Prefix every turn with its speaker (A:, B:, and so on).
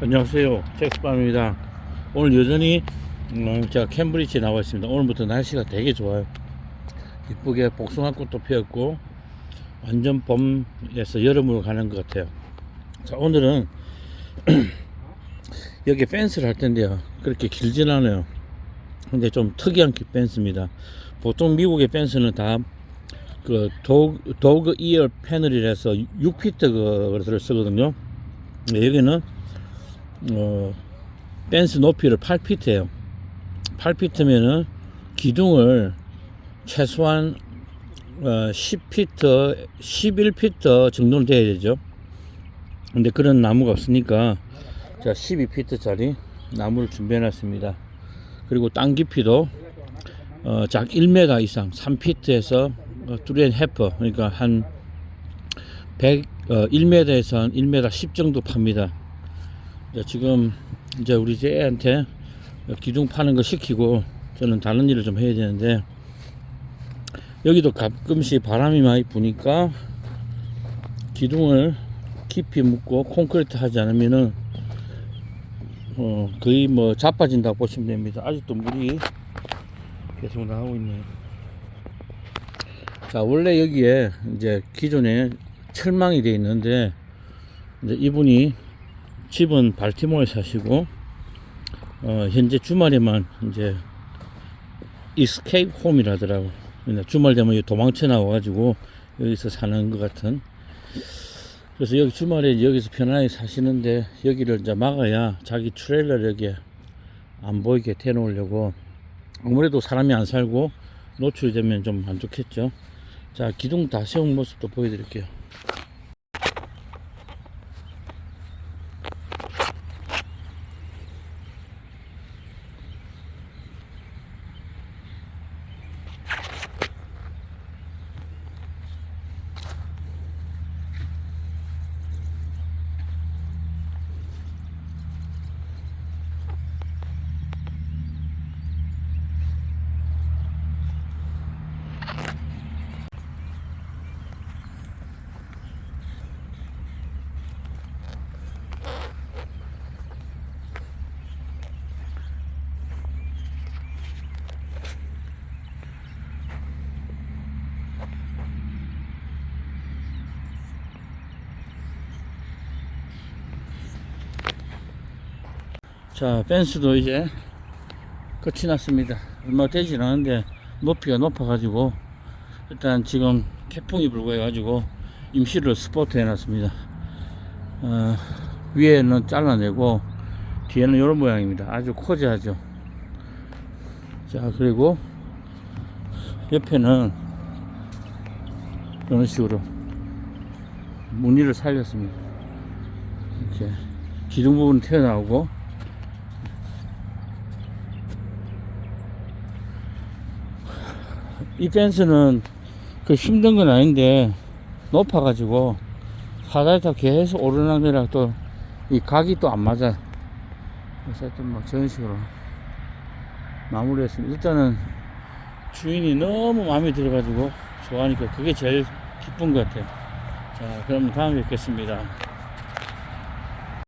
A: 안녕하세요. 잭스밤입니다. 오늘 여전히 음, 제가 캠브리지에 나와 있습니다. 오늘부터 날씨가 되게 좋아요. 이쁘게 복숭아꽃도 피었고 완전 봄에서 여름으로 가는 것 같아요. 자 오늘은 여기 펜스를 할 텐데요. 그렇게 길진 않아요. 근데 좀 특이한 펜스입니다. 보통 미국의 펜스는 다 그 도그, 도그 이어 패널이라서 6피트 그를 쓰거든요. 근데 여기는 어, 펜스 높이를 8피트예요. 8피트면은 기둥을 최소한 어, 10피트, 11피트 정도는 돼야 되죠. 근데 그런 나무가 없으니까 자 12피트짜리 나무를 준비해 놨습니다. 그리고 땅 깊이도 어, 작 1m 이상 3피트에서 어, 뚜렌 해퍼 그러니까 한 100, 어, 1m에서 한 1m 10 정도 팝니다. 자, 지금 이제 우리 이제 애한테 기둥 파는 거 시키고 저는 다른 일을 좀 해야 되는데 여기도 가끔씩 바람이 많이 부니까 기둥을 깊이 묶고 콘크리트 하지 않으면은 어 거의 뭐 자빠진다고 보시면 됩니다. 아직도 물이 계속 나오고 있네요. 자 원래 여기에 이제 기존에 철망이 되어 있는데 이제 이분이 집은 발티모어에 사시고 어, 현재 주말에만 이제 이스케이프 홈이라더라고. 그러니까 주말 되면 도망쳐 나와가지고 여기서 사는 것 같은. 그래서 여기 주말에 여기서 편안하게 사시는데 여기를 이제 막아야 자기 트레일러 여기에 안 보이게 대놓으려고 아무래도 사람이 안 살고 노출되면 좀 안 좋겠죠. 자 기둥 다 세운 모습도 보여드릴게요. 자 펜스도 이제 끝이 났습니다. 얼마 되진 않은데 높이가 높아 가지고 일단 지금 태풍이 불고 해 가지고 임시로 스포트 해 놨습니다. 어, 위에는 잘라내고 뒤에는 이런 모양입니다. 아주 코지하죠. 자 그리고 옆에는 이런 식으로 무늬를 살렸습니다. 이렇게 기둥 부분 튀어나오고 이 펜스는 그 힘든 건 아닌데 높아가지고 사다리 타 계속 오르락내락 또 이 각이 또 안 맞아. 그래서 하여튼 뭐 저런 식으로 마무리했습니다. 일단은 주인이 너무 마음에 들어가지고 좋아하니까 그게 제일 기쁜 것 같아요. 자, 그럼 다음에 뵙겠습니다.